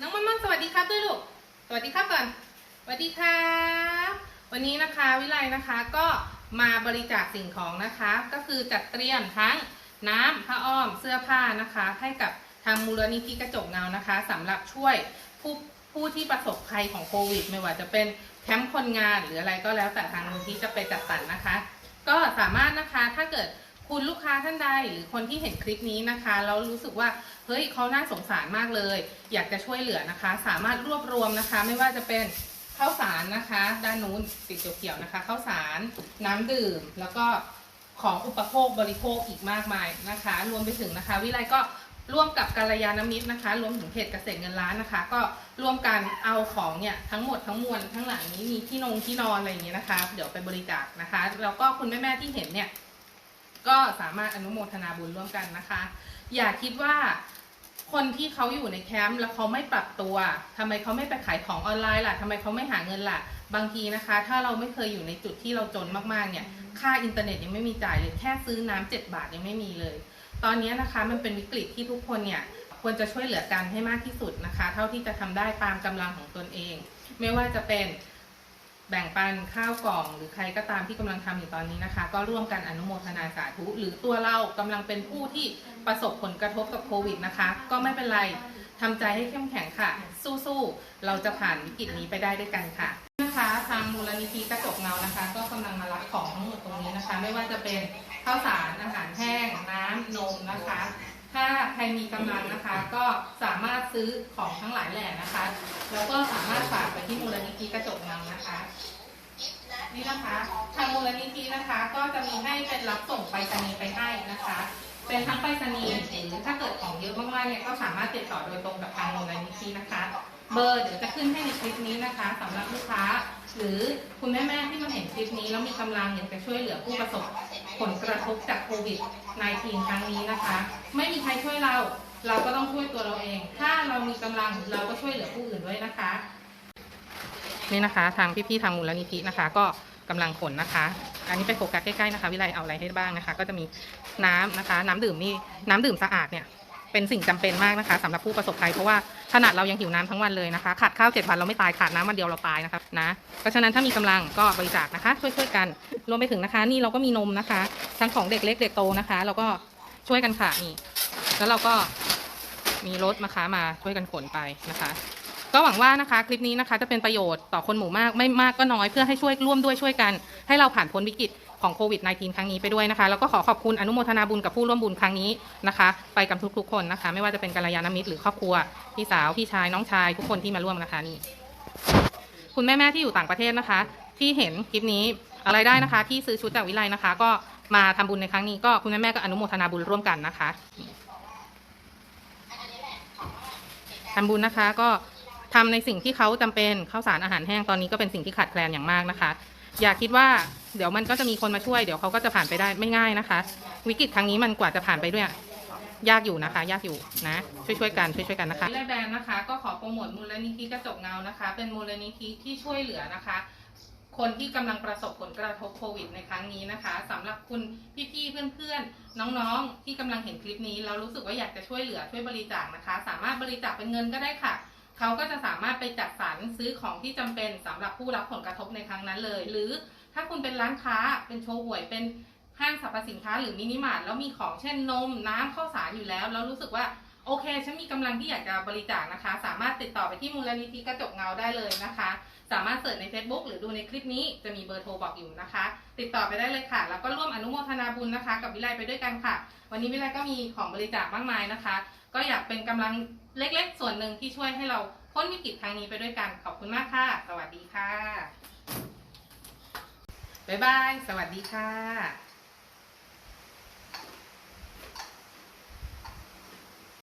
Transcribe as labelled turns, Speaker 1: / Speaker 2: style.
Speaker 1: น้องมันมันสวัสดีครับด้วยลูก สวัสดีครับก่อน สวัสดีครับวันนี้นะคะวิไลนะคะก็มาบริจาคสิ่งของนะคะ ก็คือจัดเตรียมทั้งน้ำผ้าอ้อมเสื้อผ้านะคะ ให้กับทางมูลนิธิกระจกเงานะคะสำหรับช่วยผู้ผู้ที่ประสบภัยของโควิด ไม่ว่าจะเป็นแคมป์คนงานหรืออะไรก็แล้วแต่ทางมูลนิธิจะไปจัดสรรนะคะ ก็สามารถนะคะถ้าเกิด คุณลูกค้าท่านใดหรือคนที่เห็นคลิปนี้นะคะแล้วรู้สึกว่าเฮ้ยเขาน่าสงสารมากเลย อยากจะช่วยเหลือนะคะ สามารถรวบรวมนะคะ ไม่ว่าจะเป็นข้าวสารนะคะ ด้านนู้นติดเขียวๆนะคะข้าวสารน้ำดื่ม แล้วก็ของอุปโภคบริโภคอีกมากมายนะคะ รวมไปถึงนะคะ วิไลก็ร่วมกับการยานมิตรนะคะ รวมถึงเพจเกษตรเงินล้านนะคะ ก็ร่วมกันเอาของเนี่ยทั้งหมดทั้งมวลทั้งหลังนี้มีที่นงที่นอนอะไรอย่างเงี้ยนะคะ เดี๋ยวไปบริจาคนะคะ แล้วก็คุณแม่ๆที่เห็นเนี่ย ก็สามารถอนุโมทนาบุญร่วมกันนะคะ อย่าคิดว่าคนที่เขาอยู่ในแคมป์แล้วเขาไม่ปรับตัวทำไมเขาไม่ไปขายของออนไลน์ล่ะทำไมเขาไม่หาเงินล่ะ บางทีนะคะ ถ้าเราไม่เคยอยู่ในจุดที่เราจนมากๆเนี่ย ค่าอินเทอร์เน็ตยังไม่มีจ่ายเลยแค่ซื้อน้ำเจ็ดบาทยังไม่มีเลย ตอนนี้นะคะมันเป็นวิกฤตที่ทุกคนเนี่ยควรจะช่วยเหลือกันให้มากที่สุดนะคะ เท่าที่จะทำได้ตามกำลังของตนเอง ไม่ว่าจะเป็น แบ่งปันข้าวกล่อง หรือใครก็ตามที่กำลังทำอยู่ตอนนี้นะคะ ก็ร่วมกันอนุโมทนาสาธุ หรือตัวเรากำลังเป็นผู้ที่ประสบผลกระทบกับโควิดนะคะ ก็ไม่เป็นไรทำใจให้เข้มแข็งค่ะ สู้ๆเราจะผ่านวิกฤตนี้ไปได้ด้วยกันค่ะนะคะทางมูลนิธิกระจกเงานะคะ ก็กำลังมารับของทั้งหมดตรงนี้นะคะ ไม่ว่าจะเป็นข้าวสารอาหารแห้งน้ำนมนะคะ ถ้าใครมีกำลังนะคะ ก็สามารถซื้อของทั้งหลายแหล่นะคะ แล้วก็สามารถฝากไปที่มูลนิธิกระจกเงานะคะ นี่นะคะทางมูลนิธินะคะ ก็จะมีให้เป็นรับส่งไปรษณีย์ไปให้นะคะ เป็นทั้งไปรษณีย์หรือถ้าเกิดของเยอะมากๆเนี่ยก็สามารถติดต่อโดยตรงกับทางมูลนิธินะคะ เบอร์เดี๋ยวจะขึ้นให้ในคลิปนี้นะคะสำหรับลูกค้า หรือคุณแม่ๆที่มาเห็นคลิปนี้แล้วมีกำลังอยากจะช่วยเหลือผู้ประสบผลกระทบจากโควิด -19 ครั้งนี้นะคะ ไม่มีใครช่วยเราเราก็ต้องช่วยตัวเราเอง ถ้าเรามีกำลังเราก็ช่วยเหลือผู้อื่นด้วยนะคะ นี่นะคะ ทางพี่ๆทางมูลนิธินะคะ ก็กำลังขนนะคะ อันนี้ไปโฟกัสใกล้ๆนะคะ วิไลเอาอะไรให้บ้างนะคะ ก็จะมีน้ำนะคะ น้ำดื่มนี่น้ำดื่มสะอาดเนี่ย เป็นสิ่งจำเป็นมากนะคะสำหรับผู้ประสบภัยเพราะว่าขนาดเรายังหิวน้ำทั้งวันเลยนะคะ ขาดข้าวเจ็ดวันเราไม่ตายขาดน้ำวันเดียวเราตายนะคะนะเพราะฉะนั้นถ้ามีกำลังก็บริจาคนะคะ ช่วยๆกันรวมไปถึงนะคะ นี่เราก็มีนมนะคะ ทั้งของเด็กเล็กเด็กโตนะคะ เราก็ช่วยกันค่ะนี่แล้วเราก็มีรถนะคะมาช่วยกันขนไปนะคะก็หวังว่านะคะคลิปนี้นะคะจะเป็นประโยชน์ต่อคนหมู่มากไม่มากก็น้อยเพื่อให้ช่วยร่วมด้วยช่วยกัน ให้เราผ่านพ้นวิกฤต ของโควิด -19 ครั้งนี้ไปด้วยนะคะ แล้วก็ขอขอบคุณอนุโมทนาบุญกับผู้ร่วมบุญครั้งนี้นะคะ ไปกับทุกๆคนนะคะ ไม่ว่าจะเป็นกัลยาณมิตรหรือครอบครัว พี่สาว พี่ชาย น้องชาย ทุกคนที่มาร่วมนะคะนี่ คุณแม่ๆที่อยู่ต่างประเทศนะคะ ที่เห็นคลิปนี้อะไรได้นะคะ ที่ซื้อชุดจากวิไลนะคะ ก็มาทำบุญในครั้งนี้ก็คุณแม่ๆก็อนุโมทนาบุญร่วมกันนะคะทำบุญนะคะก็ทำในสิ่งที่เขาจำเป็นข้าวสารอาหารแห้งตอนนี้ก็เป็นสิ่งที่ขาดแคลนอย่างมากนะคะ อย่าคิดว่า เดี๋ยวมันก็จะมีคนมาช่วยเดี๋ยวเขาก็จะผ่านไปได้ไม่ง่ายนะคะ วิกฤตครั้งนี้มันกว่าจะผ่านไปด้วยยากอยู่นะคะ ยากอยู่นะ ช่วยช่วยๆกันช่วยช่วยๆกันนะคะวิไลแบรนด์นะคะ ก็ขอโปรโมทมูลนิธิกระจกเงานะคะ เป็นมูลนิธิที่ช่วยเหลือนะคะ คนที่กำลังประสบผลกระทบโควิดในครั้งนี้นะคะสำหรับคุณพี่ๆเพื่อนๆ น้องๆ ที่กำลังเห็นคลิปนี้แล้วรู้สึกว่าอยากจะช่วยเหลือช่วยบริจาคนะคะ สามารถบริจาคเป็นเงินก็ได้ค่ะเขาก็จะสามารถไปจัดสรรซื้อของที่จำเป็นสำหรับผู้รับผลกระทบในครั้งนั้นเลย หรือ ถ้าคุณเป็นร้านค้าเป็นโชว์หวยเป็นห้างสรรพสินค้าหรือมินิมาร์ทแล้วมีของเช่นนมน้ำข้าวสารอยู่แล้ว แล้วรู้สึกว่าโอเค ฉันมีกำลังที่อยากจะบริจาคนะคะ สามารถติดต่อไปที่มูลนิธิกระจกเงาได้เลยนะคะ สามารถเสิร์ชใน Facebook หรือดูในคลิปนี้จะมีเบอร์โทรบอกอยู่นะคะ ติดต่อไปได้เลยค่ะ แล้วก็ร่วมอนุโมทนาบุญนะคะ กับวิไลไปด้วยกันค่ะ วันนี้วิไลก็มีของบริจาคมากมายนะคะ ก็อยากเป็นกำลังเล็กๆ ส่วนหนึ่งที่ช่วยให้เราพ้นวิกฤตครั้งนี้ไปด้วยกัน ขอบคุณมากค่ะ สวัสดีค่ะ บ๊ายบาย สวัสดีค่ะ